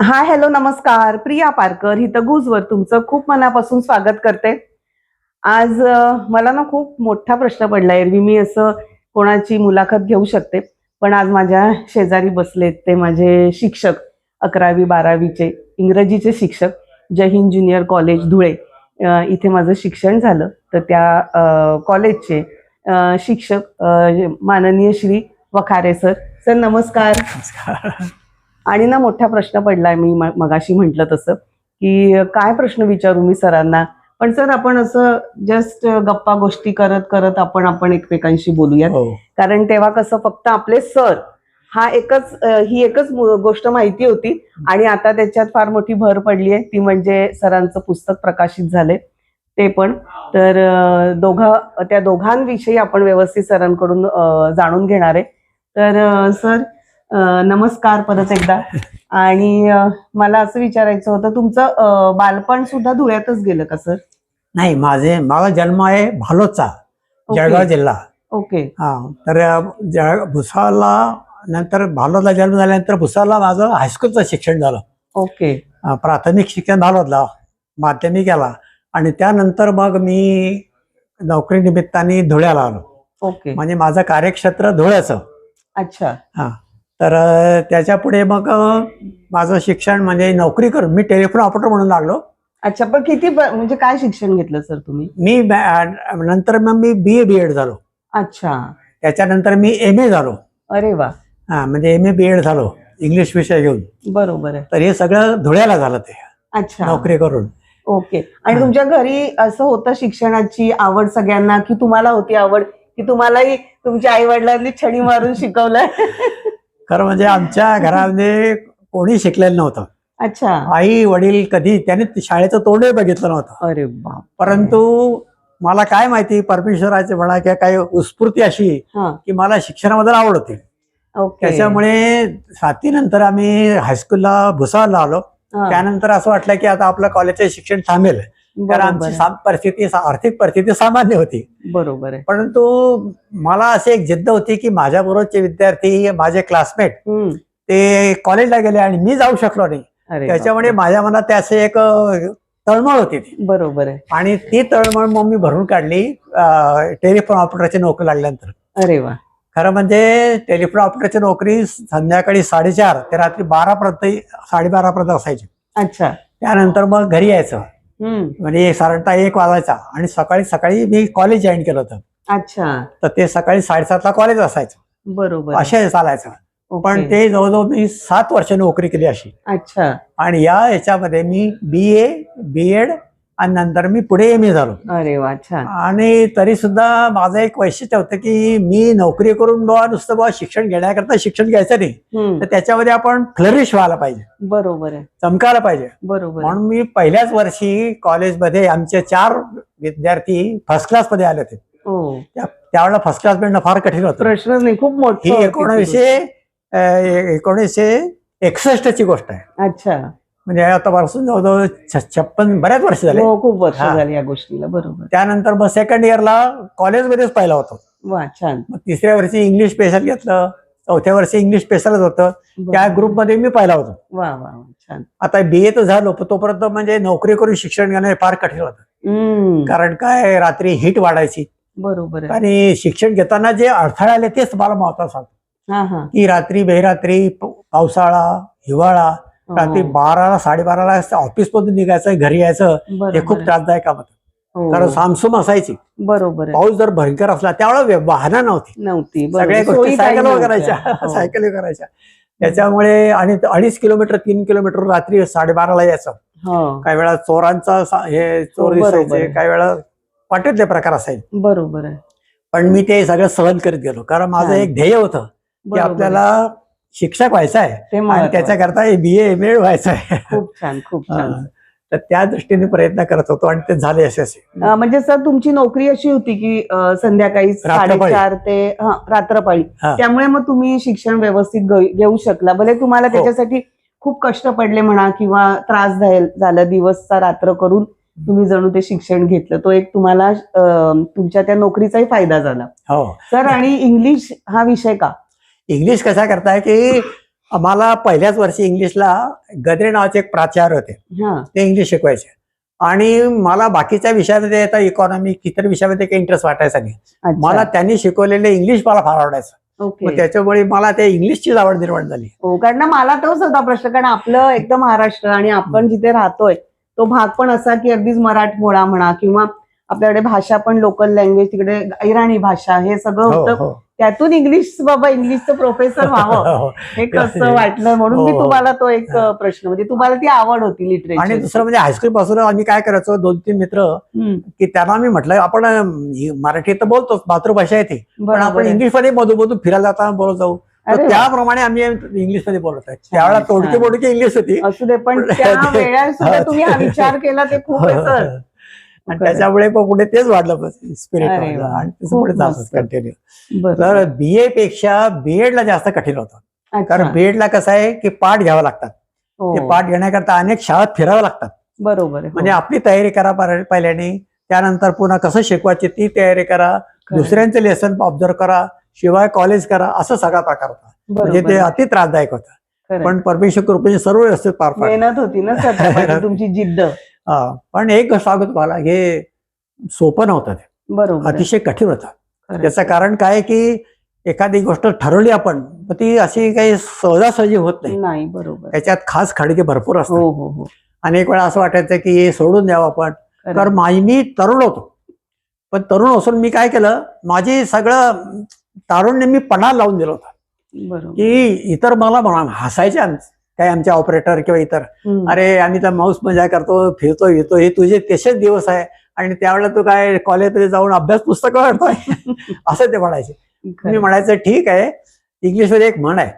Hi hello नमस्कार. प्रिया पारकर हितगुजवर गुजवर तुमचं खूप मनापासून स्वागत करते. आज मला ना खूप मोठा प्रश्न पडला एरवी मी असं कोणाची मुलाखत घेऊ शकते? पण आज माझ्या शेजारी बसलेत ते माझे शिक्षक अकरावी बारावीचे इंग्रजीचे शिक्षक जय हिंद ज्युनियर कॉलेज धुळे. इथे माझं शिक्षण झालं. तर त्या कॉलेजचे शिक्षक माननीय श्री वखारे सर. सर नमस्कार. आणि ना मोठा प्रश्न पडलाय मी मगाशी म्हटलं तसं की काय प्रश्न विचारू मी सरांना? पण सर आपण असं जस्ट गप्पा गोष्टी करत करत आपण आपण एकमेकांशी बोलूयात. हो. कारण तेव्हा कसं फक्त आपले सर हा एकच ही एकच गोष्ट माहिती होती. आणि आता त्याच्यात फार मोठी भर पडली आहे. ती म्हणजे सरांचं पुस्तक प्रकाशित झाले ते पण. तर दोघा त्या दोघांविषयी आपण व्यवस्थित सरांकडून जाणून घेणार आहे. तर सर नमस्कार परत एकदा. आणि मला असं विचारायचं होतं तुमचं बालपण सुद्धा धुळ्यातच गेलं का सर? नाही माझे माझा जन्म आहे भालोदचा जळगाव जिल्हा. ओके. हा तर भुसावळला नंतर भालोदला जन्म झाल्यानंतर भुसावळला माझं हायस्कूलचं शिक्षण झालं. ओके. प्राथमिक शिक्षण भालोदला माध्यमिक याला. आणि त्यानंतर मग मी नोकरी निमित्ताने धुळ्याला आलो. ओके. म्हणजे माझं कार्यक्षेत्र धुळ्याचं. अच्छा. हा. तर अं, त्याच्या पुढे मग माझं शिक्षण म्हणजे नोकरी करून मी टेलिफोन ऑपरेटर म्हणून लागलो. अच्छा पण किती म्हणजे काय शिक्षण घेतलं सर तुम्ही? मी नंतर मग मी बी ए बी एड झालो. अच्छा. त्याच्यानंतर मी एम ए झालो. अरे वा. हा म्हणजे एम ए बी एड झालो इंग्लिश विषय घेऊन. बरोबर आहे. तर हे सगळं धुळ्याला झालं ते. अच्छा. नोकरी करून. ओके. आणि. तुमच्या घरी असं होतं शिक्षणाची आवड सगळ्यांना की तुम्हाला होती आवड की तुम्हालाही तुमच्या आई वडिलांनी छडी मारून शिकवलंय खरं म्हणजे आमच्या घरामध्ये कोणी शिकलेलं नव्हतं. अच्छा. आई वडील कधी त्याने शाळेचं तोंडही बघितलं नव्हतं. अरे परंतु मला काय माहिती परमेश्वराचे म्हणा किंवा काही उत्स्फूर्ती अशी की मला शिक्षणाबद्दल आवड होती. ओके. त्याच्यामुळे सातवीनंतर आम्ही हायस्कूलला भुसावळला आलो. त्यानंतर असं वाटलं की आता आपलं कॉलेजचं शिक्षण थांबेल. कारण आमची परिस्थिती आर्थिक परिस्थिती सामान्य होती. बरोबर आहे. परंतु मला अशी एक जिद्द होती की माझ्या बरोबरचे विद्यार्थी माझे क्लासमेट ते कॉलेजला गेले आणि मी जाऊ शकलो नाही. त्याच्यामुळे. माझ्या मनात त्याचे एक तळमळ होती ती. बरोबर आहे. आणि ती तळमळ मग मी भरून काढली टेलिफोन ऑपरेटरची नोकरी लागल्यानंतर. अरे वा. खरं म्हणजे टेलिफोन ऑपरेटरची नोकरी संध्याकाळी साडेचार ते रात्री बारा पर्यंत साडेबारा पर्यंत असायची. अच्छा. त्यानंतर मग घरी यायचं. म्हणजे साधारणतः एक वाजायचा. आणि सकाळी सकाळी मी कॉलेज जॉईन केलं होतं. अच्छा. तर ते सकाळी साडेसातला कॉलेज असायचं. बरोबर. असे चालायचं. पण ते जवळजवळ मी सात वर्ष नोकरी केली अशी. अच्छा. आणि या याच्यामध्ये मी बी ए बी एड आणि नंतर मी पुढे एम ए झालो. अरे वा छान. आणि तरी सुद्धा माझं एक वैशिष्ट्य होतं की मी नोकरी करून बुवा नुसतं बुवा शिक्षण घेण्याकरता शिक्षण घ्यायचं नाही. तर त्याच्यामध्ये आपण फ्लरिश व्हायला पाहिजे. बरोबर आहे. चमकायला पाहिजे. बरोबर. म्हणून मी पहिल्याच वर्षी कॉलेजमध्ये आमचे चार विद्यार्थी फर्स्ट क्लासमध्ये आले होते. हो. त्या- त्यावेळेला फर्स्ट क्लास मिळणं फार कठीण होतं. प्रश्नच नाही खूप मोठं एकोणीसशे एकोणीसशे एकसष्टची गोष्ट आहे. अच्छा. म्हणजे आतापासून जवळजवळ छ- छप्पन बऱ्याच वर्ष झाले. हो खूप वर्ष हा. झाली या गोष्टीला बरोबर. त्यानंतर मग सेकंड इयरला कॉलेजमध्येच पाहिला होतो. वा छान. मग तिसऱ्या वर्षी इंग्लिश स्पेशल घेतलं चौथ्या वर्षी इंग्लिश स्पेशलच होतं. त्या बरोबर. ग्रुपमध्ये मी पाहिला होतो. वा वा वा छान. आता बी ए तर झालो पण तोपर्यंत म्हणजे नोकरी करून शिक्षण घेणं हे फार कठीण होतं. हम्म, कारण काय रात्री हिट वाढायची. बरोबर आहे. आणि शिक्षण घेताना जे अडथळे आले तेच मला महत्वाचं सांगतो. हा हा. की रात्री बेरात्री पावसाळा हिवाळा रात्री हो, बाराला साडेबाराला ऑफिस मधून निघायचं घरी यायचं हे खूप. त्रासदायक काम होतं कारण सामसूम असायची बरोबर पाऊस जर भयंकर असला त्यावेळेला वाहनं नव्हती नव्हती. सगळ्या गोष्टी सायकल. करायच्या हो. सायकल करायच्या त्याच्यामुळे आणि अडीच किलोमीटर तीन किलोमीटर रात्री साडेबाराला यायचं हो, काही वेळा चोरांचा हे चोर दिसायचे. काही वेळा वाटेतले प्रकार असायचे बरोबर पण मी ते सगळं सहन करीत गेलो कारण माझं. एक ध्येय होतं की. आपल्याला शिक्षक व्हायचं आहे ते आणि. त्याच्याकरता बी ए एम एड व्हायचं आहे खूप छान खूप छान. तर त्या दृष्टीने प्रयत्न करत होतो आणि ते झाले यशस्वी अं, म्हणजे सर तुमची नोकरी अशी होती की संध्याकाळी. साडेचार ते हा, रात्रपाळी. त्यामुळे मग तुम्ही शिक्षण व्यवस्थित घेऊ शकला भले तुम्हाला हो. त्याच्यासाठी खूप कष्ट पडले म्हणा किंवा त्रास झाल- दिवसचा रात्र करून तुम्ही जणू ते शिक्षण घेतलं तो एक तुम्हाला तुमच्या त्या नोकरीचाही फायदा झाला हो सर आणि इंग्लिश हा विषय का इंग्लिश कसा करताय की आम्हाला पहिल्याच वर्षी इंग्लिशला गद्रे नावाचे एक प्राचार्य होते. हा. ते इंग्लिश शिकवायचे. आणि मला बाकीच्या विषयामध्ये आता इकॉनॉमी इतर विषयामध्ये काही इंटरेस्ट वाटायचा नाही. मला त्यांनी शिकवलेले इंग्लिश मला फार आवडायचं. ओके. मग त्याच्यामुळे मला ते इंग्लिशचीच आवड निर्माण झाली. हो कारण मला तोच होता प्रश्न कारण आपलं एकदम महाराष्ट्र आणि आपण जिथे राहतोय तो भाग पण असा की अगदीच मराठमोळा म्हणा किंवा आपल्याकडे भाषा पण लोकल लँग्वेज तिकडे इराणी भाषा हे सगळं हो होतं. हो. त्यातून इंग्लिश बाबा इंग्लिशचं प्रोफेसर व्हावं. हो. हे कसं वाटलं म्हणून मी हो. तुम्हाला तो एक प्रश्न म्हणजे तुम्हाला ती आवड होती लिटरेचर आणि दुसरं म्हणजे हायस्कूल पासून आम्ही काय करायचो दोन तीन मित्र की त्यांना आम्ही म्हटलं आपण ही मराठी तर बोलतोच मातृभाषा आहे ती. पण आपण इंग्लिशमध्ये मधून मधून फिरायला जाताना बोलत जाऊ. त्याप्रमाणे आम्ही इंग्लिशमध्ये बोलत आहे. त्यावेळेला. तोडकी बोडकी इंग्लिश होती. असू दे पण तुम्ही हा विचार केला ते खूप सर. आणि त्याच्यामुळे पण पुढे तेच वाढलं स्पिरिट. आणि त्याचं पुढे जात. कंटिन्यू तर बीए पेक्षा बीएड ला जास्त कठीण होतं. कारण बीएड ला कसं आहे की पाठ घ्यावं लागतात हो. ते पाठ घेण्याकरता अनेक शाळात फिरावं लागतात बरोबर. हो. म्हणजे आपली तयारी करा पहिल्याने त्यानंतर पुन्हा कसं शिकवायची ती तयारी करा. दुसऱ्यांचे लेसन ऑब्झर्व करा शिवाय कॉलेज करा असं सगळा प्रकार होता म्हणजे ते. अति त्रासदायक होतं. पण परमेश्वर कृपेने सर्व व्यवस्थित पार मेहनत होती ना तुमची जिद्द हा. पण एक सांगतो तुम्हाला हे सोपं नव्हतं ते. बरोबर. अतिशय कठीण होतं. त्याचं कारण काय की एखादी गोष्ट ठरवली आपण ती अशी काही सहजासहजी होत नाही. नाही बरोबर. त्याच्यात खास खडके भरपूर हो असतात हो. हो अनेक वेळा असं वाटायचं की हे सोडून द्यावं आपण. तर माझी मी तरुण होतो. पण तरुण असून मी काय केलं माझी सगळं तारुण्य मी पणा लावून दिलं होतं. की इतर मला म्हणा हसायचे आम- काय आमचे ऑपरेटर किंवा इतर. अरे आम्ही तर माऊस मजा करतो फिरतो येतो हे तुझे तसेच दिवस आहे. आणि त्यावेळेला तू काय कॉलेजमध्ये जाऊन अभ्यास पुस्तकं वाढतोय असं ते म्हणायचे. मी म्हणायचं ठीक आहे इंग्लिशमध्ये एक म्हण आहे.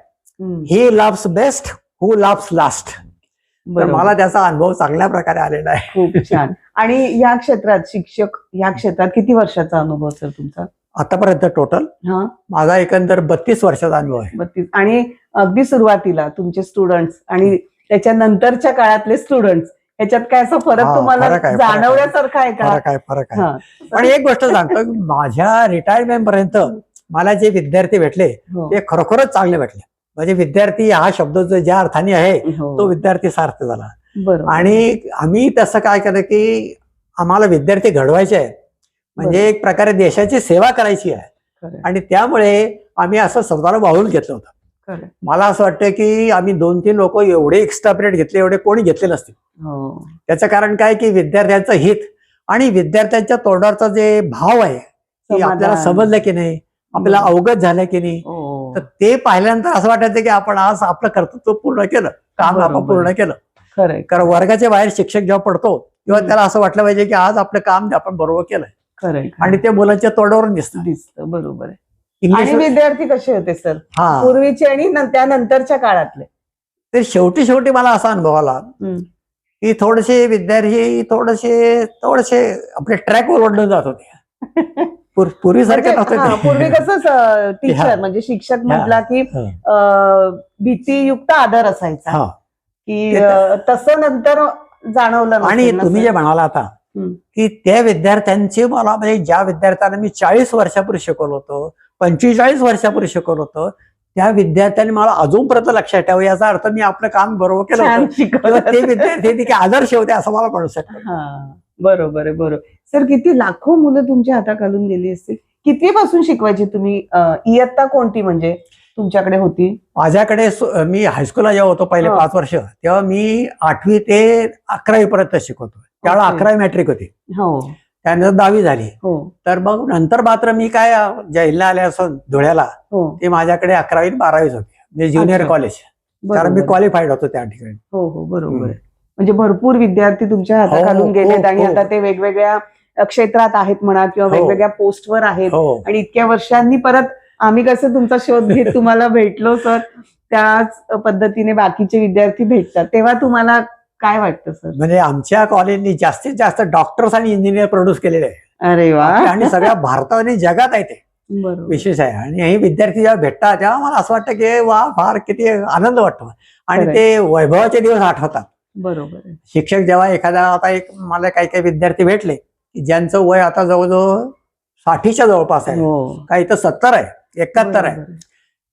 He laughs best who laughs last तर. मला त्याचा अनुभव चांगल्या प्रकारे आलेला आहे. खूप छान. आणि या क्षेत्रात शिक्षक या क्षेत्रात किती वर्षाचा अनुभव सर तुमचा? आतापर्यंत टोटल हा. माझा एकंदर बत्तीस वर्षाचा अनुभव आहे. बत्तीस. आणि अगदी सुरुवातीला तुमचे स्टुडंट्स आणि त्याच्या नंतरच्या काळातले स्टुडंट्स ह्याच्यात काय असा फरक हा, तुम्हाला फरक आहे. जाणवण्यासारखा का? फरक आहे फरक आहे. हा. पण एक गोष्ट सांगतो माझ्या रिटायरमेंट पर्यंत मला जे विद्यार्थी भेटले हो. ते खरोखरच चांगले भेटले. म्हणजे विद्यार्थी हा शब्द जो ज्या अर्थाने आहे हो. तो विद्यार्थी सार्थ झाला. आणि आम्ही तसं काय केलं की आम्हाला विद्यार्थी घडवायचे आहे म्हणजे एक प्रकारे देशाची सेवा करायची आहे आणि त्यामुळे आम्ही असं स्वतःला वाहून घेतलं होतं. मला असं वाटतं की आम्ही दोन तीन लोक एवढे एक्स्ट्रा पिरियड घेतले एवढे कोणी घेतले नसतील हो त्याचं कारण काय की विद्यार्थ्यांचं हित आणि विद्यार्थ्यांच्या तोंडाचा जे भाव आहे की. आपल्याला समजलं की नाही आपल्याला अवगत झालं की नाही हो. तर ते पाहिल्यानंतर असं वाटायचं की आपण आज आपलं कर्तृत्व पूर्ण केलं काम आपण. पूर्ण केलं कारण वर्गाच्या बाहेर शिक्षक जेव्हा पडतो तेव्हा. त्याला असं वाटलं पाहिजे की आज आपलं काम आपण बरोबर केलंय खरंय आणि ते मुलांच्या तोंडावरून दिसतं दिसतं बरोबर आहे आणि इंग्लिश विद्यार्थी कसे होते सर हा पूर्वीचे आणि नं- त्यानंतरच्या काळातले ते शेवटी शेवटी मला असा अनुभव आला हम्म. की थोडेसे विद्यार्थी थोडेसे थोडेसे आपले ट्रॅकवर ओढले जात होते पूर- पूर्वीसारखे म्हणजे, हा, पूर्वी. कसं टीचर हा. म्हणजे शिक्षक म्हटला की हा. अं, भीतीयुक्त आदर असायचा हा. की ते तर- अं, तसं नंतर जाणवलं आणि ना, तुम्ही सर? जे म्हणाला आता. की त्या विद्यार्थ्यांची मला म्हणजे ज्या विद्यार्थ्यांना मी चाळीस वर्षापूर्वी शिकवलं होतं पंचेचाळीस वर्षापूर्वी शिकवलं होतं त्या विद्यार्थ्यांनी मला अजूनपर्यंत लक्षात ठेवं याचा अर्थ मी आपलं काम बरोबर केलं किंवा ते विद्यार्थी आदर्श होते असं मला म्हणू शकतो बरोबर आहे बरोबर सर किती लाखो मुलं तुमच्या हाताखालून गेली असतील? किती पासून शिकवायची तुम्ही? इयत्ता कोणती म्हणजे तुमच्याकडे होती? माझ्याकडे मी हायस्कूलला जेव्हा होतो पहिले. पाच वर्ष तेव्हा मी आठवी ते अकरावी पर्यंत शिकवतो त्यावेळेला. अकरावी मॅट्रिक होती. हो. त्यानंतर दहावी झाली. हो. तर मग नंतर मात्र मी काय जैलला आल्यापासून धुळ्याला हो. ते माझ्याकडे अकरावी बारावीच होते. म्हणजे ज्युनियर. कॉलेज कारण मी. क्वालिफाईड होतो त्या ठिकाणी. हो हो बरोबर. म्हणजे भरपूर विद्यार्थी तुमच्या हाताखालून गेलेत आणि. आता ते वेगवेगळ्या क्षेत्रात आहेत म्हणा किंवा. वेगवेगळ्या पोस्टवर आहेत. आणि इतक्या वर्षांनी परत आम्ही कसं तुमचा शोध घेत तुम्हाला भेटलो सर? त्याच पद्धतीने बाकीचे विद्यार्थी भेटतात. तेव्हा तुम्हाला काय वाटतं सर? म्हणजे आमच्या कॉलेजनी जास्तीत जास्त डॉक्टर्स आणि इंजिनियर प्रोड्यूस केलेले आहे अरे वा. आणि सगळ्या भारतात आणि जगात आहे ते. विशेष आहे. आणि हे विद्यार्थी जेव्हा भेटतात तेव्हा मला असं वाटतं की वा फार किती आनंद वाटतो. आणि. ते वैभवाचे दिवस आठवतात. बरोबर शिक्षक जेव्हा एखादा आता एक मला काही काही विद्यार्थी भेटले की ज्यांचं वय आता जवळजवळ साठीच्या जवळपास आहे. हो. काही तर सत्तर आहे एकाहत्तर आहे.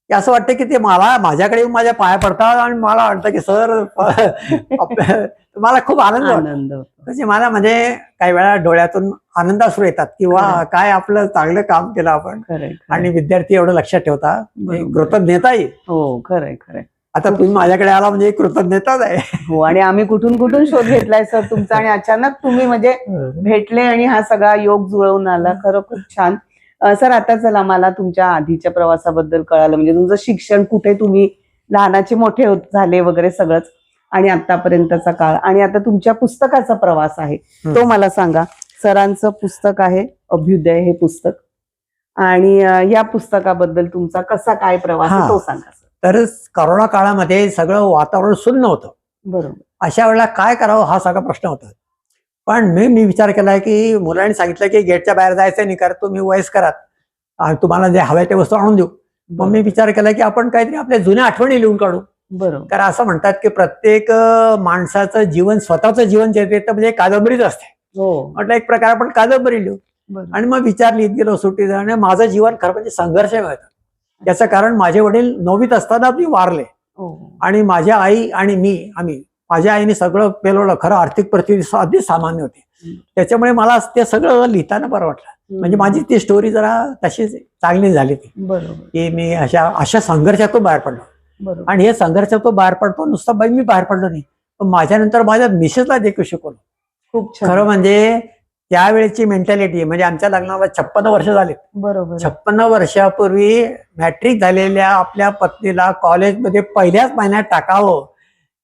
असं वाटतं की ते मला माझ्याकडे येऊन माझ्या पाया पडतात आणि मला वाटतं की सर मला खूप आनंद आनंद म्हणजे मला म्हणजे काही वेळा डोळ्यातून आनंद असू येतात किंवा. काय आपलं चांगलं काम केलं आपण. आणि विद्यार्थी एवढं लक्षात ठेवता बरोबर. कृतज्ञता येईल हो खरंय खरंय. आता तुम्ही माझ्याकडे आला म्हणजे कृतज्ञताच आहे. हो आणि आम्ही कुठून कुठून शोध घेतलाय सर तुमचा? आणि अचानक तुम्ही म्हणजे भेटले आणि हा सगळा योग जुळवून आला. खरं खूप छान. सर आता चला मला तुमच्या आधीच्या प्रवासाबद्दल कळालं. म्हणजे तुमचं शिक्षण कुठे तुम्ही लहानाचे मोठे होत झाले वगैरे सगळंच आणि आतापर्यंतचा काळ. आणि आता तुमच्या पुस्तकाचा प्रवास आहे. तो. मला सांगा. सरांचं पुस्तक आहे अभ्युदय हे पुस्तक. आणि या पुस्तकाबद्दल तुमचा कसा काय प्रवास. तो सांगा तर करोना काळामध्ये सगळं वातावरण शून्य होतं. बरोबर. अशा वेळेला काय करावं हा सगळा प्रश्न होता. पण मी मी विचार केलाय की मुलांनी सांगितलं की गेटच्या बाहेर जायचं नाही कारण तुम्ही वयस्कर आहात. आणि तुम्हाला जे हव्या ते वस्तू आणून देऊ. मग मी विचार केला की आपण काहीतरी आपल्या जुन्या आठवणी लिहून काढू. बरोबर कारण असं म्हणतात की प्रत्येक माणसाचं जीवन स्वतःचं जीवन जे ते म्हणजे कादंबरीच असते. हो. म्हटलं एक प्रकार आपण कादंबरी लिहू. आणि मग विचार लिहित गेलो सुट्टीत आणि माझं जीवन खरं म्हणजे संघर्ष होतं याचं कारण माझे वडील नववीत असताना मी वारले. हो. आणि माझ्या आई आणि मी आम्ही माझ्या आईने सगळं पेलवलं खरं आर्थिक परिस्थिती अगदी सामान्य होती. त्याच्यामुळे मला ते सगळं लिहिताना बरं वाटलं. म्हणजे माझी ती स्टोरी जरा तशीच चांगली झाली ती. बरोबर. की मी अशा अशा संघर्षातून बाहेर पडलो. बरोबर. आणि हे संघर्षातून बाहेर पडतो नुसतं बाई मी बाहेर पडलो नाही. पण माझ्यानंतर माझ्या मिसेसला देखील शिकवलं. खूप छान. खरं म्हणजे त्यावेळेची मेंटॅलिटी म्हणजे आमच्या लग्नाला छप्पन्न वर्ष झाले. बरोबर. छप्पन्न वर्षापूर्वी मॅट्रिक झालेल्या आपल्या पत्नीला कॉलेजमध्ये पहिल्याच महिन्यात टाकावं.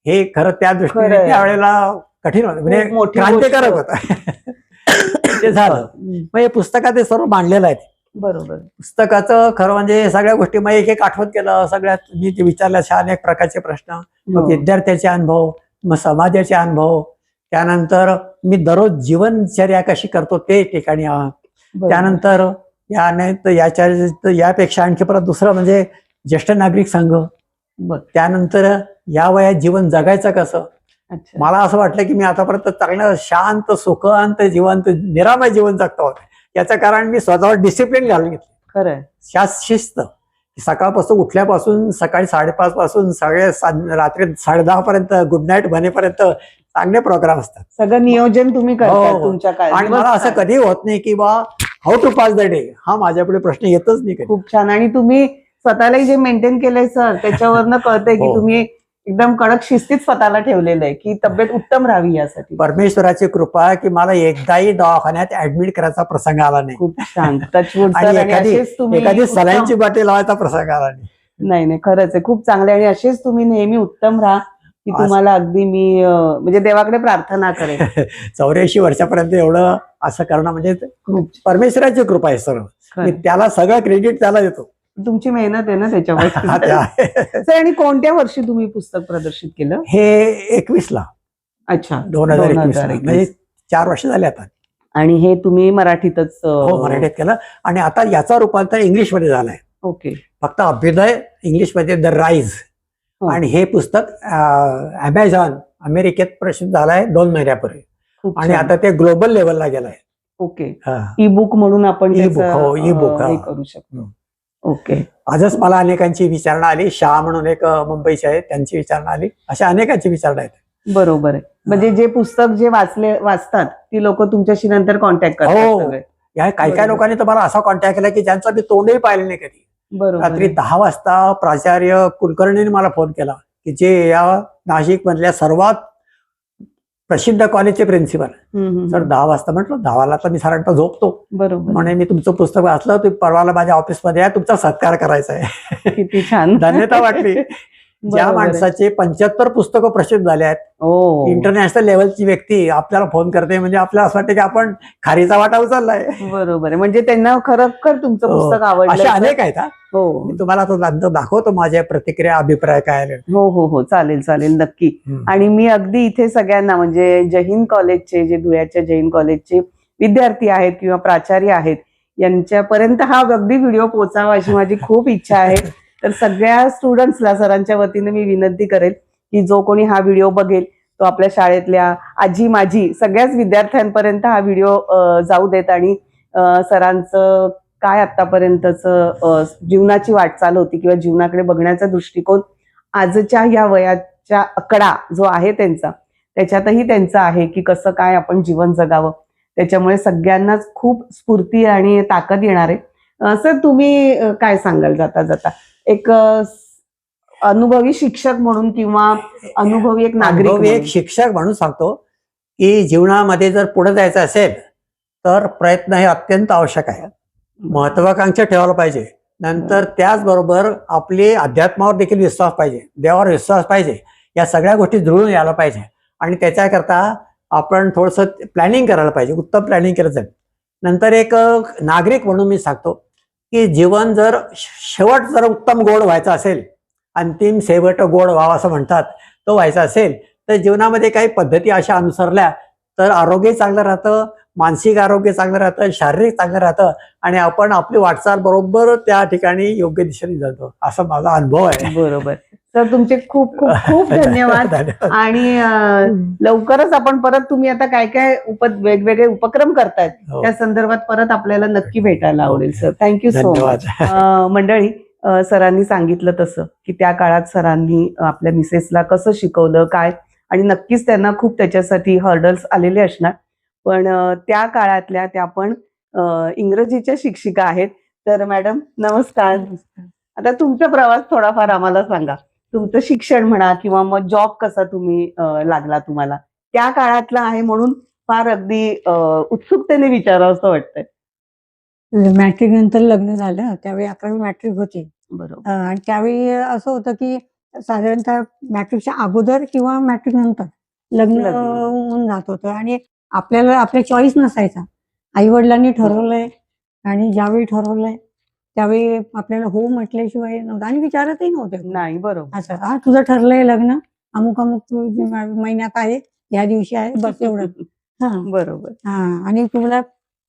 हे खरं त्या दृष्टीने. त्यावेळेला कठीण होतं. म्हणजे क्रांतिकारक. होतं. ते झालं. मग हे पुस्तकात हे सर्व मांडलेलं आहे बरोबर. पुस्तकाचं खरं म्हणजे सगळ्या गोष्टी मग एक एक आठवत केलं. सगळ्यात मी ते विचारल्या अशा अनेक प्रकारचे प्रश्न. मग हो. विद्यार्थ्याचे अनुभव मग समाजाचे अनुभव. त्यानंतर मी दररोज जीवनचर्या कशी करतो ते ठिकाणी. त्यानंतर याने याच्या यापेक्षा आणखी परत दुसरं म्हणजे ज्येष्ठ नागरिक संघ. त्यानंतर या वयात जीवन जगायचं कसं? मला असं वाटलं की मी आतापर्यंत चांगलं शांत सुखांत जिवंत निरामय जीवन जगतो. याचं कारण मी स्वतःवर डिसिप्लिन घालून घेतलं. खरंय. शास शिस्त. सकाळपासून उठल्यापासून सकाळी साडेपाच पासून सगळे रात्री साडे दहा पर्यंत गुड नाईट भनेपर्यंत चांगले प्रोग्राम असतात. सगळं नियोजन तुम्ही करता हो. तुमच्या काय आणि मला असं कधी होत नाही की बा how to pass the day हा माझ्यापुढे प्रश्न येतच नाही खूप छान. आणि तुम्ही स्वतःलाही जे मेंटेन केलंय सर त्याच्यावरनं कळतंय की हो. तुम्ही एकदम कडक शिस्तीत स्वतःला ठेवलेलं आहे की तब्येत उत्तम राहावी यासाठी. परमेश्वराची कृपा आहे की मला एकदाही दवाखान्यात ऍडमिट करायचा प्रसंग आला नाही. खूप छान. टचवूड आणि सर आणि एखादी- असेच तुम्ही एखादी उत्तम- सलाईंची बाटी लावायचा प्रसंग आला नाही. नाही नाही खरंच आहे. खूप चांगले आणि असेच तुम्ही नेहमी उत्तम राहा की तुम्हाला अगदी मी अं, म्हणजे देवाकडे प्रार्थना करेन. चौऱ्याऐंशी वर्षापर्यंत एवढं असं करणं म्हणजे परमेश्वराची कृपा आहे सर्व मी खरं. त्याला सगळं क्रेडिट त्याला देतो. तुमची मेहनत आहे ना हा, ते त्याच्यामध्ये आहे. सर आणि कोणत्या वर्षी तुम्ही पुस्तक प्रदर्शित केलं हे एकवीस ला अच्छा दोन हजार एकवीस ला 2021. म्हणजे चार वर्ष झाले आता आणि हे तुम्ही मराठीतच हो मराठीत केलं आणि आता याचा रूपांतर इंग्लिशमध्ये झालंय ओके फक्त अभ्युदय इंग्लिशमध्ये द राईज हो. आणि हे पुस्तक अमेझॉन अमेरिकेत प्रसिद्ध झालंय दोन महिन्यापूर्वी आणि. आता ते ग्लोबल लेवलला गेलंय ओके. ई बुक म्हणून आपण E-book, त्याचं, हो. करू शकतो. ओके. आजच मला अनेकांची विचारणा आली. शाह म्हणून एक मुंबईचे आहेत त्यांची विचारणा आली. अशा अनेकांची विचारणा आहेत. बरोबर आहे. म्हणजे जे पुस्तक जे वाचले वाचतात ती लोक तुमच्याशी नंतर कॉन्टॅक्ट करतात हो. या काही काही. लोकांनी तर मला असा कॉन्टॅक्ट केला की ज्यांचा मी तोंडही पाहिलं नाही कधी. बरोबर रात्री आहे. दहा वाजता प्राचार्य कुलकर्णीने मला फोन केला की जे या नाशिक मधल्या सर्वात प्रसिद्ध कॉलेजचे प्रिन्सिपल. सर दहा वाजता म्हटलं दहावाला तर मी साधारणतः झोपतो. बरोबर. म्हणे मी तुमचं पुस्तक वाचलं तुम्ही परवाला माझ्या ऑफिसमध्ये या तुमचा सत्कार करायचा आहे. किती छान. धन्यता वाटली. ज्या. माणसाचे पंच्याहत्तर पुस्तकं प्रसिद्ध झाले आहेत. इंटरनॅशनल लेवलची व्यक्ती आपल्याला फोन करते म्हणजे आपल्याला असं वाटतं की आपण खारीचा वाटा उचललाय. बरोबर म्हणजे त्यांना खरोखर तुमचं हो. पुस्तक आवडलं असे अनेक आहेत हा. मी तुम्हाला तो दाखवतो माझ्या प्रतिक्रिया अभिप्राय काय आले हो हो हो. चालेल चालेल. नक्की. आणि मी अगदी इथे सगळ्यांना म्हणजे जैन कॉलेजचे जे धुळ्याच्या जैन कॉलेजचे विद्यार्थी आहेत किंवा प्राचार्य आहेत यांच्यापर्यंत हा अगदी व्हिडिओ पोहोचावा अशी माझी खूप इच्छा आहे. तर सगळ्या स्टुडंट्सला सरांच्या वतीने मी विनंती करेल की जो कोणी हा व्हिडिओ बघेल तो आपल्या शाळेतल्या आजी माझी सगळ्याच विद्यार्थ्यांपर्यंत हा व्हिडिओ जाऊ देत आणि सरांचं काय आतापर्यंतच जीवनाची वाटचाल होती किंवा जीवनाकडे बघण्याचा दृष्टिकोन आजच्या या वयाच्या आकडा जो आहे त्यांचा त्याच्यातही त्यांचा आहे की कसं काय आपण जीवन जगावं. त्याच्यामुळे सगळ्यांनाच खूप स्फूर्ती आणि ताकद येणार आहे. सर तुम्ही काय सांगाल जाता जाता एक अनुभवी शिक्षक म्हणून किंवा अनुभवी एक नागरिक एक. शिक्षक म्हणून सांगतो की जीवनामध्ये जर पुढे जायचं असेल तर प्रयत्न हे अत्यंत आवश्यक आहे. महत्वाकांक्षा ठेवायला पाहिजे. नंतर त्याचबरोबर आपली अध्यात्मावर देखील विश्वास पाहिजे. देवावर विश्वास पाहिजे. या सगळ्या गोष्टी जुळून यायला पाहिजे. आणि त्याच्याकरता आपण थोडंसं प्लॅनिंग करायला पाहिजे. उत्तम प्लॅनिंग केलं जाईल. नंतर एक नागरिक म्हणून मी सांगतो की जीवन जर शेवट जर उत्तम गोड व्हायचं असेल अंतिम शेवट गोड व्हावा असं म्हणतात तो व्हायचा असेल तर जीवनामध्ये काही पद्धती अशा अनुसरल्या तर आरोग्य चांगलं राहतं मानसिक आरोग्य चांगलं राहतं शारीरिक चांगलं राहतं आणि आपण आपली वाटचाल बरोबर त्या ठिकाणी योग्य दिशेने जातो असा माझा अनुभव आहे. बरोबर. सर तुमचे खूप खूप खूप धन्यवाद. आणि लवकरच आपण परत तुम्ही आता काय काय उप वेगवेगळे उपक्रम करतायत हो, त्या संदर्भात परत आपल्याला नक्की भेटायला आवडेल सर. थँक्यू सो मच मंडळी सरांनी सांगितलं तसं की त्या काळात सरांनी आपल्या मिसेसला कसं शिकवलं काय? आणि नक्कीच त्यांना खूप त्याच्यासाठी हर्डल्स आलेले असणार. पण त्या काळातल्या त्या पण इंग्रजीच्या शिक्षिका आहेत. तर मॅडम नमस्कार. आता तुमचा प्रवास थोडाफार आम्हाला सांगा. तुमचं शिक्षण म्हणा किंवा मग जॉब कसा तुम्ही लागला तुम्हाला. त्या काळातला आहे म्हणून फार अगदी उत्सुकतेने विचारावं असं वाटतंय. मॅट्रिक नंतर लग्न झालं त्यावेळी अकरावी मॅट्रिक होती. बरोबर. आणि त्यावेळी असं होतं की साधारणतः मॅट्रिकच्या अगोदर किंवा मॅट्रिक नंतर लग्न लग्न. होऊन जात. होतं. आणि आपल्याला आपल्या चॉईस नसायचा. आई वडिलांनी ठरवलंय आणि ज्यावेळी ठरवलंय त्यावेळी आपल्याला हो म्हटल्याशिवाय नव्हतं आणि विचारतही नव्हते. नाही बरोबर. असं हा तुझं ठरलंय लग्न. अमुक अमुक तू महिन्यात आहे या दिवशी आहे बस एवढं हा. बरोबर. हा आणि तुला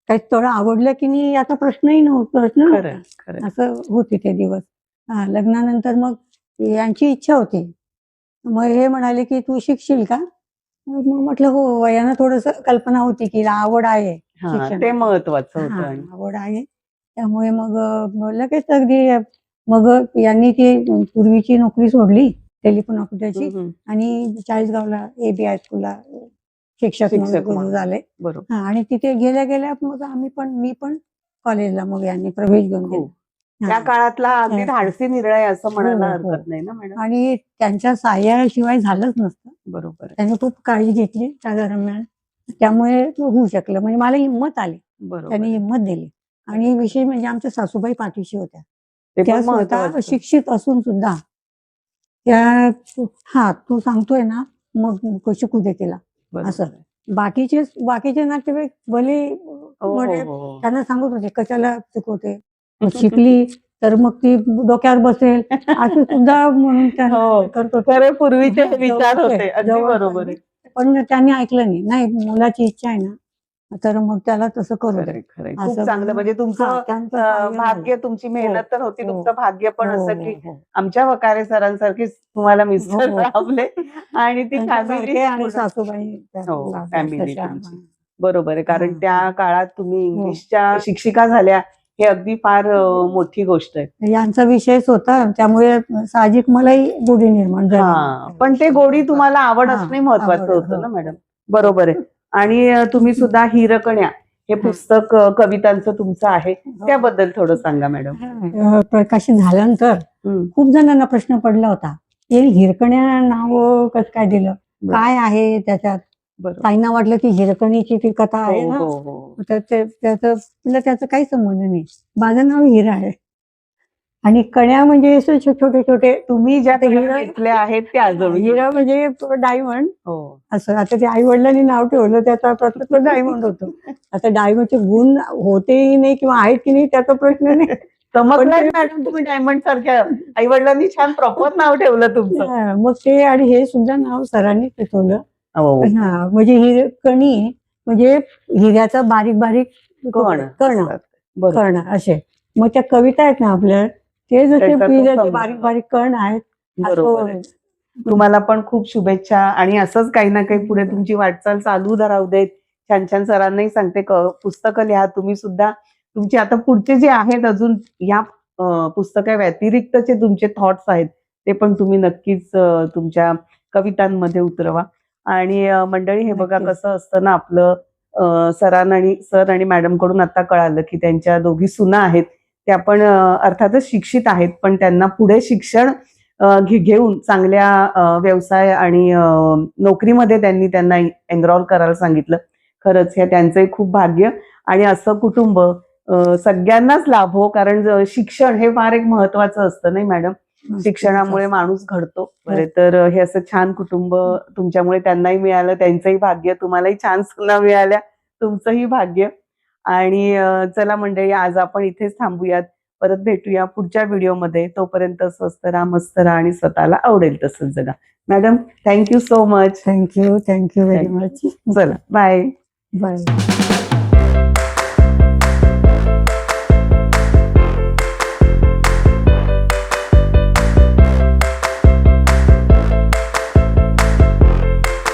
काही थोडं आवडलं की नाही याचा प्रश्नही नव्हता. प्रश्न असं होते ते दिवस. हा लग्नानंतर मग यांची इच्छा होती. मग हे म्हणाले की तू शिकशील का? मग म्हटलं हो वयानं थोडस कल्पना होती की आवड आहे. ते महत्वाचं आवड आहे. त्यामुळे मग लगेच अगदी मग यांनी ती पूर्वीची नोकरी सोडली टेलिफोन ऑपरेटरची. आणि चाळीसगावला एबीआय स्कूलला शिक्षक. झाले बरोबर हा आणि तिथे गेल्या गेल्या मग आम्ही पण मी पण कॉलेजला मग यांनी प्रवेश घेऊन हो. दिला त्या हा. काळातला अगदी हा. धाडसी निर्णय असं म्हणायला हो, हो. हरकत नाही ना मॅडम आणि त्यांच्या सहाय्याशिवाय झालंच नसतं बरोबर. त्यांनी खूप काळजी घेतली त्या दरम्यान त्यामुळे तो होऊ शकलं म्हणजे मला हिंमत आली त्यांनी. हिंमत दिली आणि विशेष म्हणजे आमच्या सासूबाई पाठीशी होत्या. त्या स्वतः शिक्षित असून सुद्धा त्या हा तू सांगतोय ना मग शिकू दे तिला. असं. बाकीचे बाकीचे नातेवाईक भले हो, हो, हो. त्यांना सांगत होते कशाला शिकवते? शिकली तर मग ती डोक्यावर बसेल. असं सुद्धा म्हणून पूर्वीचे विचार होते बरोबर पण त्यांनी ऐकलं नाही. नाही मुलाची इच्छा आहे ना तर मग त्याला तसं करू. असं खूप चांगलं म्हणजे हा, तुमचं त्यांचं अं, सहाय्य भाग्य झालं. तुमची मेहनत तर होती हो. तुमचं भाग्य पण हो, असं की हो, हो. आमच्या वकारे सरांसारखीच तुम्हाला मिस्टर हो. लाभले आणि ती त्यांच्यासारखे फॅमिली आणि सासूबाई त्या हो, लाभल्या family तशा. तुमची. बरोबर आहे कारण हा. त्या काळात तुम्ही हो. इंग्लिशच्या शिक्षिका झाल्या हे अगदी फार अं, मोठी गोष्ट आहे यांचा विषयच होता त्यामुळे साहजिक मलाही गोडी निर्माण हा झाली पण ते गोडी तुम्हाला आवड हा, असणे महत्वाचं आवड, होतं हो. ना मॅडम बरोबर आहे आणि तुम्ही सुद्धा हिरकण्या हे पुस्तक कवितांचं तुमचं आहे. हो. त्याबद्दल थोडं सांगा मॅडम. प्रकाशित झाल्यानंतर. खूप जणांना प्रश्न पडला होता. हे हिरकण्या नाव कसं काय दिलं. काय आहे त्याच्यात? ताईंना वाटलं की हिरकणीची ती कथा आहे हो ना? हो तर ते- त्याचं तुला त्याचं काही संबंध नाही. माझं नाव हिरा आहे. आणि कण्या म्हणजे असे छोटे छोटे तुम्ही ज्या हिरा- घेतल्या आहेत त्या हिरा म्हणजे डायमंड. हो. असं आता ते आई वडिलांनी नाव ठेवलं त्याचा प्रत्येक डायमंड होतो. आता डायमंडचे गुण होतेही नाही किंवा आहेत की नाही त्याचा प्रश्न नाही. चमकलाय मॅडम तुम्ही डायमंड सारख्या. आई वडिलांनी छान प्रॉपर नाव ठेवलं तुमचं. हा, मग ते आणि हे सुद्धा नाव सरांनी सुचवलं हो हा. म्हणजे हिर कणी म्हणजे हिऱ्याचा बारीक बारीक कण. कण कण असे. मग त्या कविता आहेत ना आपल्या ते जसे त्याचा तो हिऱ्याचे समज. बारीक बारीक कण आहेत बरोबर आहे. तुम्हाला पण खूप शुभेच्छा आणि असंच काही ना काही पुढे तुमची वाटचाल चालू राहू देत छान छान सरांनाही सांगते क- पुस्तकं लिहा तुम्ही सुद्धा तुमचे आता पुढचे जे आहेत अजून या अं, पुस्तका व्यतिरिक्तचे तुमचे थॉट्स आहेत ते पण तुम्ही नक्कीच अं, तुमच्या कवितांमध्ये उतरवा आणि अं, मंडळी हे बघा नक्कीच. कसं असतं ना आपलं अं, सरांना आणि सर आणि मॅडमकडून आता कळालं की त्यांच्या दोघी सुना आहेत त्या पण अं, अर्थातच शिक्षित आहेत पण त्यांना पुढे शिक्षण घेऊन चांगल्या व्यवसाय आणि नोकरीमध्ये त्यांनी त्यांना एनरॉल करायला सांगितलं. खरंच हे त्यांचंही खूप भाग्य आणि असं कुटुंब सगळ्यांनाच लाभो कारण ज- शिक्षण हे फार एक महत्वाचं असतं नाही मॅडम? शिक्षणामुळे माणूस घडतो. बरे तर हे असं छान कुटुंब तुमच्यामुळे त्यांनाही मिळालं त्यांचंही भाग्य तुम्हालाही छान सुना मिळाल्या तुमचंही भाग्य. आणि चला मंडळी आज आपण इथेच थांबूयात. परत भेटूया पुढच्या व्हिडिओमध्ये. तोपर्यंत स्वस्त राहा मस्त राहा आणि स्वतःला आवडेल तसंच जगा. Madam thank you so much. Thank you thank you very much. चला बाय. बाय.